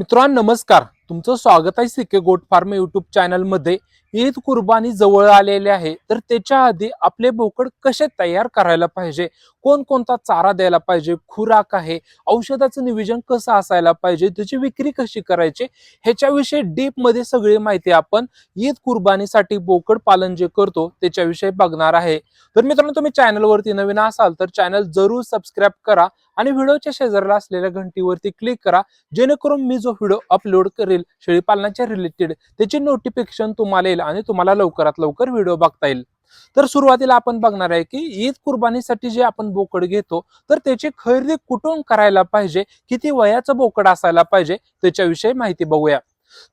मित्रांनो नमस्कार. तुमचं स्वागत आहे सिके गोट फार्म युट्यूब चॅनलमध्ये ईद कुर्बानी जवळ आलेली आहे तर त्याच्या आधी आपले बोकड कसे तयार करायला पाहिजे? कोणकोणता चारा द्यायला पाहिजे? खुराक आहे औषधाचं नियोजन कसं असायला पाहिजे? त्याची विक्री कशी करायची? ह्याच्याविषयी डीपमध्ये सगळी माहिती आपण ईद कुर्बानीसाठी बोकड पालन जे करतो त्याच्याविषयी बघणार आहे. तर मित्रांनो तुम्ही चॅनलवरती नवीन असाल तर चॅनल जरूर सबस्क्राईब करा आणि व्हिडिओच्या शेजारला असलेल्या घंटीवरती क्लिक करा जेणेकरून मी जो व्हिडिओ अपलोड करेल शेळीपालनाच्या रिलेटेड त्याची नोटिफिकेशन तुम्हाला येईल आणि तुम्हाला लवकरात लवकर व्हिडिओ बघता येईल. तर सुरुवातीला आपण बघणार आहे की ईद कुर्बानीसाठी जे आपण बोकड घेतो तर त्याची खरेदी कुठून करायला पाहिजे? किती वयाचं बोकड असायला पाहिजे? त्याच्याविषयी माहिती बघूया.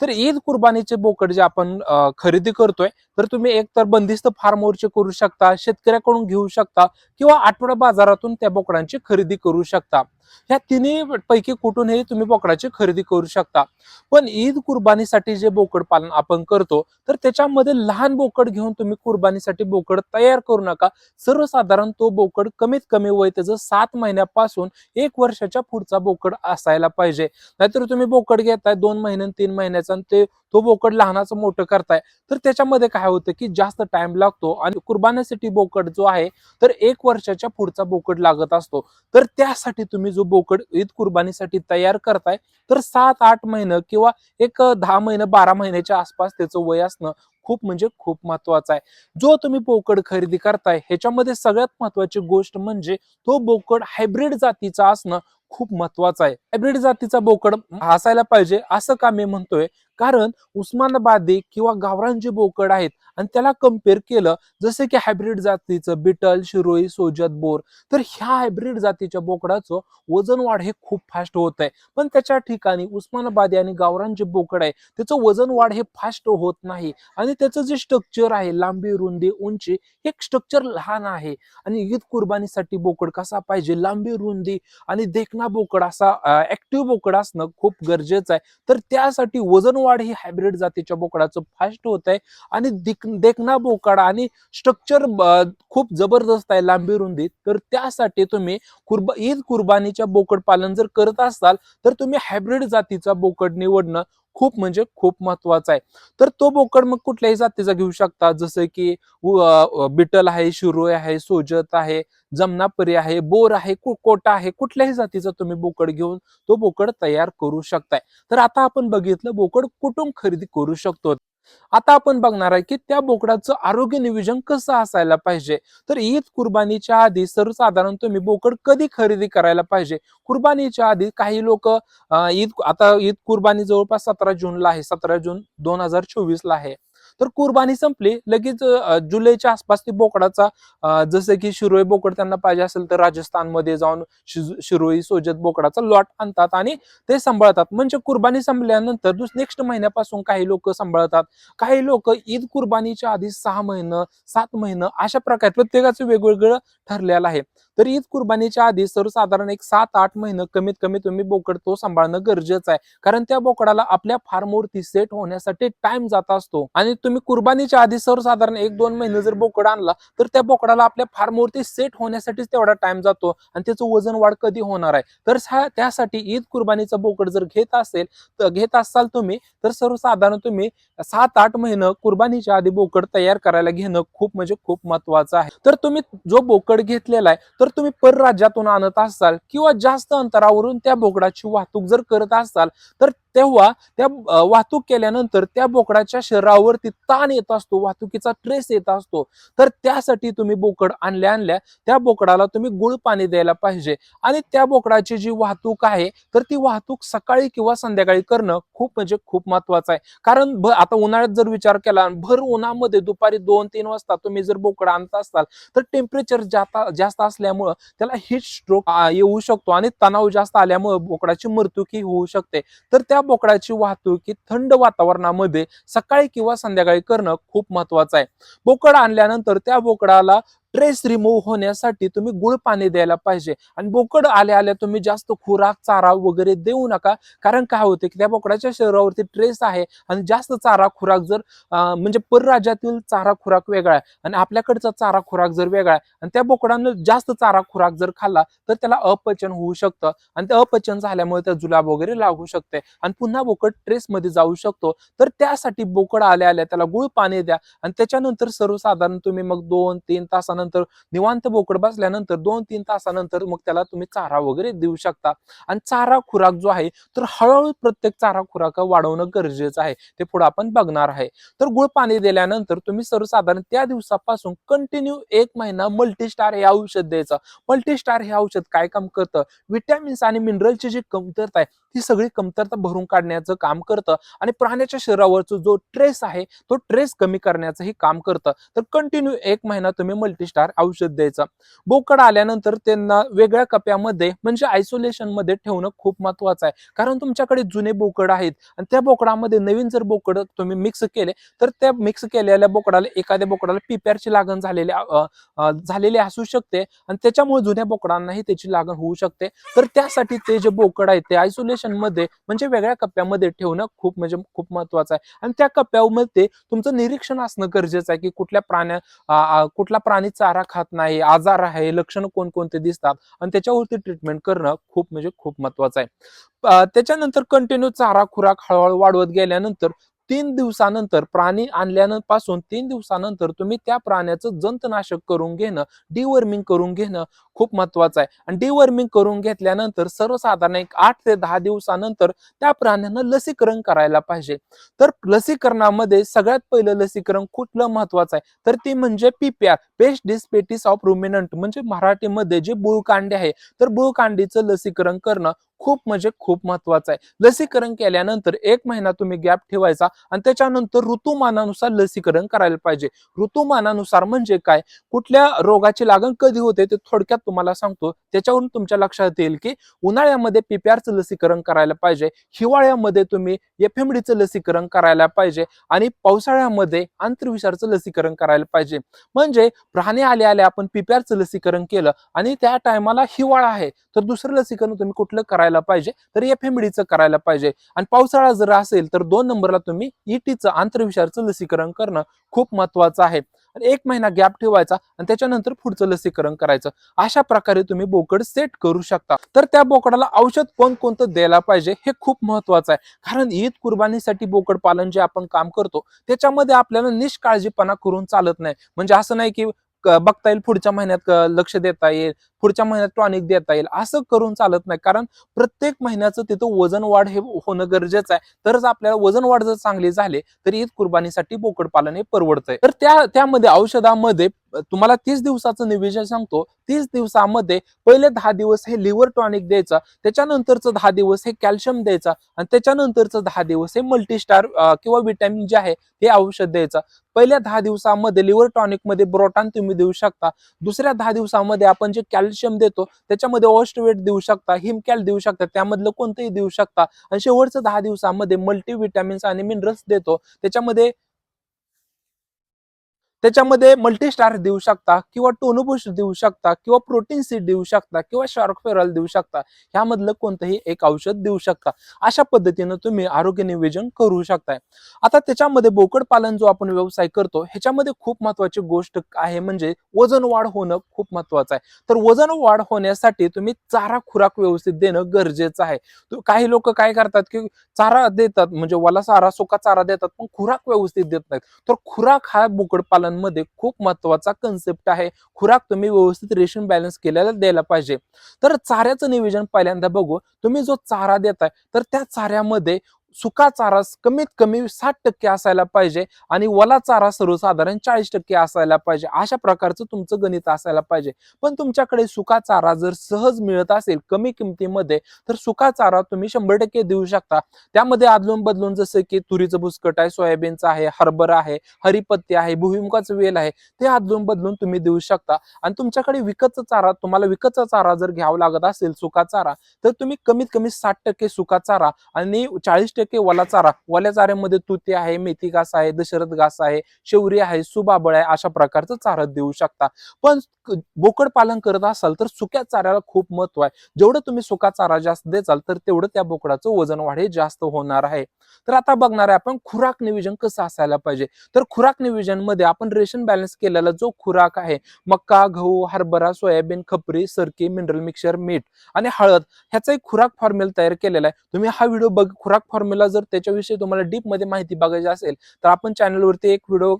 तर ईद कुर्बानीचे बोकड जे आपण खरेदी करतोय तर तुम्ही एक तर बंदिस्त फार्मवरचे करू शकता शेतकऱ्याकडून घेऊ शकता किंवा आठवडा बाजारातून त्या बोकडांची खरेदी करू शकता. ह्या तिन्ही पैकी कुठूनही तुम्ही बोकडाची खरेदी करू शकता. पण ईद कुर्बानीसाठी जे बोकड पालन आपण करतो तर त्याच्यामध्ये लहान बोकड घेऊन तुम्ही कुर्बानीसाठी बोकड तयार करू नका. सर्वसाधारण तो बोकड कमीत कमी वय त्याचं सात महिन्यापासून एक वर्षाच्या पुढचा बोकड असायला पाहिजे. नाहीतर तुम्ही बोकड घेताय दोन महिने तीन महिन्याचा आणि ते तो बोकड लहानाचं मोठं करताय. तर त्याच्यामध्ये काय होतं की जास्त टाइम लागतो आणि कुर्बानीसाठी बोकड जो आहे तर एक वर्षाच्या पुढचा बोकड लागत असतो. तर त्यासाठी तुम्ही जो बोकड ईद कुर्बानीसाठी तयार करताय तर सात आठ महिने किंवा एक दहा महिने बारा महिन्याच्या आसपास त्याचं वय असणं खूप म्हणजे खूप महत्वाचं आहे. जो तुम्ही बोकड खरेदी करताय ह्याच्यामध्ये सगळ्यात महत्वाची गोष्ट म्हणजे तो बोकड हायब्रिड जातीचा असणं खूप महत्त्वाचा आहे. हायब्रिड जातीचा बोकड असायला पाहिजे असं का मी म्हणतोय? कारण उस्मानाबादी किंवा गावरान जे बोकड आहेत आणि त्याला कंपेअर केलं जसे की हायब्रिड जातीचं बिटल शिरोई सोजत बोर तर ह्या हायब्रिड जातीच्या बोकडाचं वजन वाढ हे खूप फास्ट होत आहे. पण त्याच्या ठिकाणी उस्मानाबादी आणि गावरान जे बोकड आहे त्याचं वजन वाढ हे फास्ट होत नाही आणि त्याचं जे स्ट्रक्चर आहे लांबी रुंदी उंची हे स्ट्रक्चर लहान आहे. आणि ईद कुर्बानीसाठी बोकड कसा पाहिजे? लांबी रुंदी आणि देख देखना बोकड असा ऍक्टिव्ह बोकड असणं खूप गरजेचं आहे. तर त्यासाठी वजन वाढ ही हायब्रिड जातीच्या बोकडाचं फास्ट होत आहे आणि देखणा देखना बोकड आणि स्ट्रक्चर खूप जबरदस्त आहे लांबी रुंदी. तर त्यासाठी तुम्ही कुर्बा ईद कुर्बानीच्या बोकड पालन जर करत असाल तर तुम्ही हायब्रिड जातीचा बोकड निवडणं खूप म्हणजे खूप महत्त्वाचा आहे. तर तो बोकड मग कुठल्याही जातीचा घेऊ शकता. जसं की बिटल आहे शिरोय आहे सोजत आहे जमनापरी आहे बोर आहे कोटा आहे कुठल्याही जातीचा तुम्ही बोकड घेऊन तो बोकड तयार करू शकताय. तर आता आपण बघितलं बोकड कुठून खरेदी करू शकतो? आता आपण बघणार आहे की त्या बोकडाचं आरोग्य नियोजन कसं असायला पाहिजे. तर ईद कुर्बानीच्या आधी सर्वसाधारण तुम्ही बोकड कधी खरेदी करायला पाहिजे? कुर्बानीच्या आधी काही लोक ईद आता ईद कुर्बानी जवळपास सतरा जूनला आहे. सतरा जून दोन हजार चोवीस ला आहे. तर कुर्बानी संपली. लगेच जुलैच्या आसपास ती बोकडाचा जसं की शिरोई बोकड त्यांना पाहिजे असेल तर राजस्थानमध्ये जाऊन शिरोई सोजत बोकडाचा लॉट आणतात आणि ते सांभाळतात. म्हणजे कुर्बानी संपल्यानंतर नेक्स्ट महिन्यापासून काही लोक सांभाळतात. काही लोक ईद कुर्बानीच्या आधी सहा महिनं सात महिनं अशा प्रकारे प्रत्येकाचं वेगवेगळं ठरलेलं आहे. तर ईद कुर्बानीच्या आधी सर्वसाधारण एक सात आठ महिने कमीत कमी तुम्ही बोकड तो सांभाळणं गरजेचं आहे. कारण त्या बोकडाला आपल्या फार्मवरती सेट होण्यासाठी टाइम जात असतो. आणि तुम्ही कुर्बानीच्या आधी सर्वसाधारण एक दोन महिने जर बोकड आणला तर त्या बोकडाला आपल्या फार्मवरती सेट होण्यासाठीच तेवढा टाइम जातो. आणि त्याचं वजन वाढ कधी होणार आहे? तर त्यासाठी ईद कुर्बानीचा बोकड जर घेत असेल तर घेत असाल तुम्ही तर सर्वसाधारण तुम्ही सात आठ महिने कुर्बानीच्या आधी बोकड तयार करायला घेणं खूप म्हणजे खूप महत्वाचं आहे. तर तुम्ही जो बोकड घेतलेला आहे तर तुम्ही परराज्यातून आणत असाल किंवा जास्त अंतरावरून त्या बोकडाची वाहतूक जर करत असाल तर तेव्हा त्या वाहतूक केल्यानंतर त्या बोकडाच्या शरीरावरती ताण येत असतो वाहतुकीचा ट्रेस येत असतो. तर त्यासाठी तुम्ही बोकड आणल्या आणल्या. त्या बोकडाला तुम्ही गुळ पाणी द्यायला पाहिजे. आणि त्या बोकडाची जी वाहतूक आहे तर ती वाहतूक सकाळी किंवा संध्याकाळी करणं खूप म्हणजे खूप महत्वाचं आहे. कारण आता उन्हाळ्यात जर विचार केला भर उन्हामध्ये दुपारी दोन तीन वाजता तुम्ही जर बोकड आणत असाल तर टेम्परेचर जास्त असल्यामुळं त्याला हिट स्ट्रोक येऊ शकतो. आणि तणाव जास्त आल्यामुळे बोकडाची मृत्यूकी होऊ शकते. तर त्या बोकडाची वाहतूक ही थंड वातावरणामध्ये सकाळी किंवा संध्याकाळी करणं खूप महत्वाचं आहे. बोकड आणल्यानंतर त्या बोकडाला ट्रेस रिमूव्ह होण्यासाठी तुम्ही गुळ पाणी द्यायला पाहिजे. आणि बोकड आल्या आल्या तुम्ही जास्त खुराक चारा वगैरे देऊ नका. कारण काय होते की त्या बोकडाच्या शरीरावरती ट्रेस आहे आणि जास्त चारा खुराक जर म्हणजे परराज्यातील चारा खुराक वेगळा आहे आणि आपल्याकडचा चारा खुराक जर वेगळा आहे आणि त्या बोकडानं जास्त चारा खुराक जर खाल्ला तर त्याला अपचन होऊ शकतं. आणि ते अपचन झाल्यामुळे त्या जुलाब वगैरे लागू शकते. आणि पुन्हा बोकड ट्रेस मध्ये जाऊ शकतो. तर त्यासाठी बोकड आल्या आल्या त्याला गुळ पाणी द्या. आणि त्याच्यानंतर सर्वसाधारण तुम्ही मग दोन तीन तासानंतर निवांत बोकड बसल्यानंतर दोन तीन तासानंतर मग त्याला तुम्ही चारा वगैरे देऊ शकता. आणि चारा खुराक जो आहे तर हळूहळू प्रत्येक चारा खुराक वाढवणं गरजेचं आहे. ते पुढे आपण बघणार आहे. तर गुळ पाणी दिल्यानंतर तुम्ही सर्वसाधारण त्या दिवसापासून कंटिन्यू एक महिना मल्टीस्टार हे औषध द्यायचं. मल्टीस्टार हे औषध काय काम करतं? विटॅमिन्स आणि मिनरलची जी कमतरता आहे ती सगळी कमतरता भरून काढण्याचं काम करतं. आणि प्राण्याच्या शरीरावरचा जो ट्रेस आहे तो ट्रेस कमी करण्याचंही काम करतं. तर कंटिन्यू एक महिना तुम्ही मल्टी स्टार औषध द्यायचं. बोकड आल्यानंतर त्यांना वेगळ्या कप्यामध्ये म्हणजे आयसोलेशनमध्ये ठेवणं खूप महत्वाचं आहे. कारण तुमच्याकडे जुने बोकड आहेत आणि त्या बोकडामध्ये नवीन जर बोकड तुम्ही मिक्स केले तर त्या मिक्स केलेल्या बोकडाला एखाद्या बोकडाला पिप्यारची लागण झालेली झालेली असू शकते आणि त्याच्यामुळे जुन्या बोकडांनाही त्याची लागण होऊ शकते. तर त्यासाठी ते जे बोकड आहेत ते आयसोलेशनमध्ये म्हणजे वेगळ्या कप्प्यामध्ये ठेवणं खूप म्हणजे खूप महत्वाचं आहे. आणि त्या कप्प्यामध्ये तुमचं निरीक्षण असणं गरजेचं आहे की कुठल्या प्राण्या कुठला प्राणी चारा खात नाही आजार आहे लक्षणं कोणकोणते दिसतात आणि त्याच्यावरती ट्रीटमेंट करणं खूप म्हणजे खूप महत्वाचं आहे. त्याच्यानंतर कंटिन्यू चारा खुराक हळूहळू वाढवत गेल्यानंतर तीन दिवसानंतर प्राणी आणल्यापासून तीन दिवसानंतर तुम्ही त्या प्राण्याचं जंतनाशक करून घेणं डिवर्मिंग करून घेणं खूप महत्वाचं आहे. आणि डिवर्मिंग करून घेतल्यानंतर सर्वसाधारण एक आठ ते दहा दिवसानंतर त्या प्राण्यांना लसीकरण करायला पाहिजे. तर लसीकरणामध्ये सगळ्यात पहिलं लसीकरण कुठलं महत्वाचं आहे? तर ती म्हणजे पीपीआर पेस्ट डिस्पेटिस ऑफ रुमिनंट म्हणजे मराठीमध्ये जे बुळकांडे आहे तर बुळकांडीचं लसीकरण करणं खूप म्हणजे खूप महत्वाचं आहे. लसीकरण केल्यानंतर एक महिना तुम्ही गॅप ठेवायचा आणि त्याच्यानंतर ऋतुमानानुसार लसीकरण करायला पाहिजे. ऋतुमानानुसार म्हणजे काय? कुठल्या रोगाची लागण कधी होते ते थोडक्यात तुम्हाला सांगतो त्याच्यावरून तुमच्या लक्षात येईल की उन्हाळ्यामध्ये पीपीआरचं लसीकरण करायला पाहिजे हिवाळ्यामध्ये तुम्ही एफ एमडीचं लसीकरण करायला पाहिजे आणि पावसाळ्यामध्ये आंतरविषारचं लसीकरण करायला पाहिजे. म्हणजे प्राणी आले आले आपण पीपीआरचं लसीकरण केलं आणि त्या टायमाला हिवाळा आहे तर दुसरं लसीकरण तुम्ही कुठलं करायला पाहिजे तर एफएमडीचं करायला पाहिजे. आणि पावसाळा जर असेल तर दोन नंबरला तुम्ही ईटीचं आंतरविषारचं लसीकरण करणं खूप महत्वाचं आहे. आणि एक महिना गॅप ठेवायचा आणि त्याच्यानंतर पुढचं लसीकरण करायचं. अशा प्रकारे तुम्ही बोकड सेट करू शकता. तर त्या बोकडाला औषध कोणकोणतं द्यायला पाहिजे हे खूप महत्वाचं आहे. कारण ईद कुर्बानीसाठी बोकड पालन जे आपण काम करतो त्याच्यामध्ये आपल्याला निष्काळजीपणा करून चालत नाही. म्हणजे असं नाही की बघता येईल पुढच्या महिन्यात लक्ष देता येईल पुढच्या महिन्यात टॉनिक देता येईल असं करून चालत नाही. कारण प्रत्येक महिन्याचं तिथं वजन वाढ हे होणं गरजेचं आहे. तरच आपल्याला वजन वाढ जर चांगली झाली तर ईद कुर्बानीसाठी बोकड पालन हे परवडतंय. तर त्या त्यामध्ये औषधामध्ये तुम्हाला तीस दिवसाचं निवेदन सांगतो. तीस दिवसामध्ये पहिले दहा दिवस हे लिव्हर टॉनिक द्यायचं त्याच्यानंतरचं दहा दिवस हे कॅल्शियम द्यायचं आणि त्याच्यानंतरचं दहा दिवस हे मल्टीस्टार किंवा विटॅमिन जे आहे हे औषध द्यायचं. पहिल्या दहा दिवसामध्ये लिव्हर टॉनिकमध्ये ब्रोटान तुम्ही देऊ शकता. दुसऱ्या दहा दिवसामध्ये आपण जे कॅल्शियम देतो त्याच्यामध्ये ऑस्टवेट देऊ शकता हिमकॅल देऊ शकता त्यामधलं कोणतंही देऊ शकता. आणि शेवटचं दहा दिवसामध्ये मल्टीविटॅमिन्स आणि मिनरल्स देतो. त्याच्यामध्ये त्याच्यामध्ये मल्टीस्टार देऊ शकता किंवा टोनोबुश देऊ शकता किंवा प्रोटीन सीड देऊ शकता किंवा शार्क फेरॉल देऊ शकता. ह्यामधलं कोणतंही एक औषध देऊ शकता. अशा पद्धतीनं तुम्ही आरोग्य नियोजन करू शकताय. आता त्याच्यामध्ये बोकड पालन जो आपण व्यवसाय करतो ह्याच्यामध्ये खूप महत्वाची गोष्ट आहे म्हणजे वजन वाढ होणं खूप महत्वाचं आहे. तर वजन वाढ होण्यासाठी तुम्ही चारा खुराक व्यवस्थित देणं गरजेचं आहे. काही लोक काय करतात की चारा देतात म्हणजे वला चारा सुका चारा देतात पण खुराक व्यवस्थित देत नाहीत. तर खुराक हा बोकड पालन मध्ये खूप महत्त्वाचा कन्सेप्ट आहे. खुराक तुम्ही व्यवस्थित रेशन बॅलन्स केलेला द्यायला पाहिजे. तर चाऱ्याचं नियोजन पहिल्यांदा बघू. तुम्ही जो चारा देताय तर त्या चाऱ्यामध्ये सुका चारा कमीत कमी साठ टक्के असायला पाहिजे आणि वला चारा सर्वसाधारण चाळीस टक्के असायला पाहिजे. अशा प्रकारचं तुमचं गणित असायला पाहिजे. पण तुमच्याकडे सुका चारा जर सहज मिळत असेल कमी किमतीमध्ये तर सुका चारा तुम्ही शंभर टक्के देऊ शकता. त्यामध्ये आदलून बदलून जसं की तुरीचं भुसकट आहे सोयाबीनचं आहे हरभरा आहे हरिपत्ती आहे भुईमुगाचं वेल आहे ते आदलून बदलून तुम्ही देऊ शकता. आणि तुमच्याकडे विकतचा चारा तुम्हाला विकतचा चारा जर घ्यावा लागत असेल सुका चारा तर तुम्ही कमीत कमी साठ टक्के सुका चारा आणि चाळीस टक्के टक्के वला चारा वल्या चाऱ्यामध्ये तुती आहे मेथी घास आहे दशरथ घास आहे शेवरी आहे सुबाबळ आहे अशा प्रकारचं चारा देऊ शकता. पण बोकड पालन करत असाल तर सुक्या चाऱ्याला खूप महत्त्व आहे. जेवढं तुम्ही सुका चारा जास्त देचाल तर तेवढं त्या बोकडाचं वजन वाढ हे जास्त होणार आहे. तर आता बघणार आहे आपण खुराक नियोजन कसं असायला पाहिजे. तर खुराक नियोजनमध्ये आपण रेशन बॅलन्स केलेला जो खुराक आहे मक्का गहू हरभरा सोयाबीन खपरी सरकी मिनरल मिक्सर मीठ आणि हळद ह्याचा एक खुराक फॉर्म्युला तयार केलेला आहे. तुम्ही हा व्हिडिओ बघ खुराक फॉर्म्युला जर त्याच्याविषयी तुम्हाला डीपमध्ये माहिती बघायची असेल तर आपण चॅनलवरती एक व्हिडिओ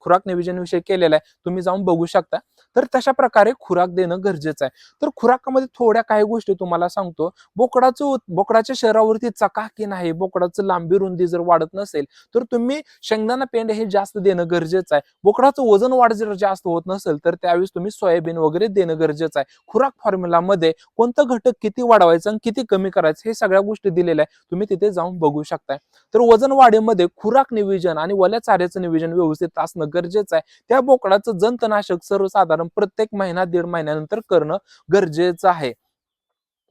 खुराक नियोजन विषयी केलेला आहे. तुम्ही जाऊन बघू शकता. तर तशा प्रकारे खुराक देणं गरजेचं आहे. तर खुराकामध्ये थोड्या काही गोष्टी तुम्हाला सांगतो. बोकडाचं बोकडाच्या शरीरावरती चकाकी नाही बोकडाचं लांबी रुंदी जर वाढत नसेल तर तुम्ही शेंगदाणा पेंड हे जास्त देणं गरजेचं आहे. बोकडाचं वजन वाढ जर जास्त होत नसेल तर त्यावेळेस तुम्ही सोयाबीन वगैरे देणं गरजेचं आहे. खुराक फॉर्म्युलामध्ये कोणतं घटक किती वाढवायचं आणि किती कमी करायचं हे सगळ्या गोष्टी दिलेल्या आहे तुम्ही तिथे जाऊन बघू शकताय. तर वजन वाढीमध्ये खुराक नियोजन आणि वल्या चाऱ्याचं नियोजन व्यवस्थित असणं गरजेचं आहे. त्या बोकडाचं जंतनाशक सर्वसाधारण प्रत्येक महिना दीड महिन्यानंतर करणं गरजेचं आहे.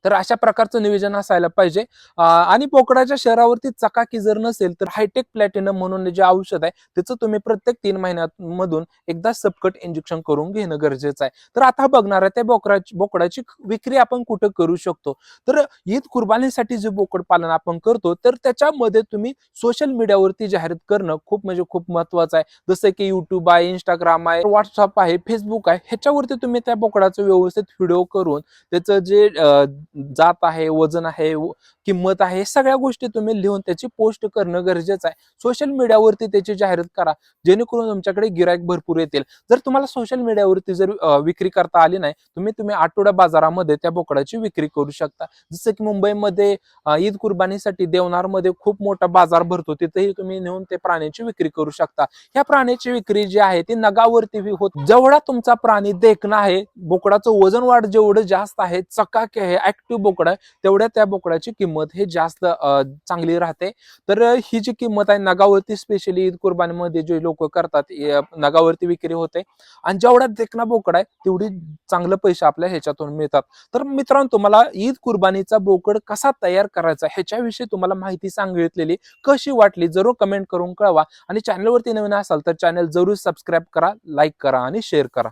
तर अशा प्रकारचं नियोजन असायला पाहिजे. आणि बोकडाच्या शरीरावरती चकाकी जर नसेल तर हायटेक प्लॅटिनम म्हणून जे औषध आहे त्याचं तुम्ही प्रत्येक तीन महिन्यामधून एकदा सबकट इंजेक्शन करून घेणं गरजेचं आहे. तर आता बघणार आहे त्या बोकडाची बोकडाची विक्री आपण कुठं करू शकतो? तर ईद कुर्बानीसाठी जे बोकड पालन आपण करतो तर त्याच्यामध्ये तुम्ही सोशल मीडियावरती जाहिरात करणं खूप म्हणजे खूप महत्वाचं आहे. जसं की युट्यूब आहे इंस्टाग्राम आहे व्हॉट्सअप आहे फेसबुक आहे ह्याच्यावरती तुम्ही त्या बोकडाचं व्यवस्थित व्हिडिओ करून त्याचं जे जात आहे वजन आहे किंमत आहे सगळ्या गोष्टी तुम्ही लिहून त्याची पोस्ट करणं गरजेचं आहे. सोशल मीडियावरती त्याची जाहिरात करा जेणेकरून तुमच्याकडे गिराईक भरपूर येतील. जर तुम्हाला सोशल मीडियावरती जर विक्री करता आली नाही तुम्ही तुम्ही आठवडा बाजारामध्ये त्या बोकडाची विक्री करू शकता. जसं की मुंबईमध्ये ईद कुर्बानीसाठी देवनारमध्ये खूप मोठा बाजार भरतो तिथेही तुम्ही नेऊन ते प्राण्याची विक्री करू शकता. ह्या प्राण्याची विक्री जी आहे ती नगावरती बी होत जेवढा तुमचा प्राणी देखणं आहे बोकडाचं वजन वाढ जेवढं जास्त आहे चकाकी आहे ऍक्टिव्ह बोकडा आहे तेवढ्या त्या बोकडाची किंमत हे जास्त चांगली राहते. तर ही जी किंमत आहे नगावरती स्पेशली ईद कुर्बानीमध्ये जे लोक करतात नगावरती विक्री होते. आणि जेवढा देखणा बोकड आहे तेवढी चांगलं पैसे आपल्या ह्याच्यातून मिळतात. तर मित्रांनो तुम्हाला ईद कुर्बानीचा बोकड कसा तयार करायचा ह्याच्याविषयी तुम्हाला माहिती सांगितलेली कशी वाटली जरूर कमेंट करून कळवा. आणि चॅनलवरती नवीन असाल तर चॅनल जरूर सबस्क्राईब करा लाईक करा आणि शेअर करा.